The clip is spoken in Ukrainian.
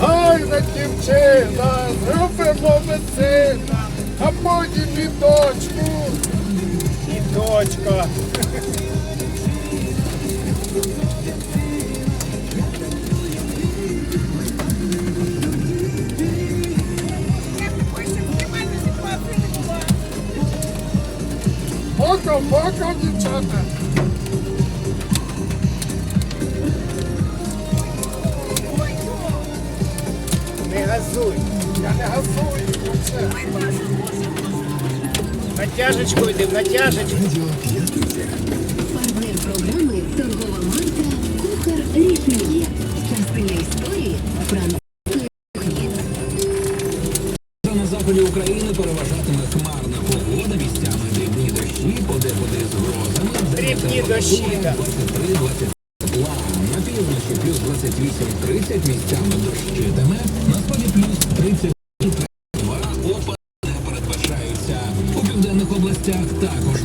Гарна дівчина, зробимо весина, а потім і дочку. І дочка. Пока, пока, дівчата. Не газуй. Я не газую, оце. Натяжечку йди, в натяжечку. Партнер програми торгова марка Кухар Рішельє. Частина історії французької кухні. На заході України переважатиме хмарна погода, місцями дрібні дощі, подекуди з грозами. Дрібні дощі. 23-20 тепла. На півночі плюс 28-30, місцями дощитиме. На сході плюс 30 32 опади не передбачаються. У південних областях також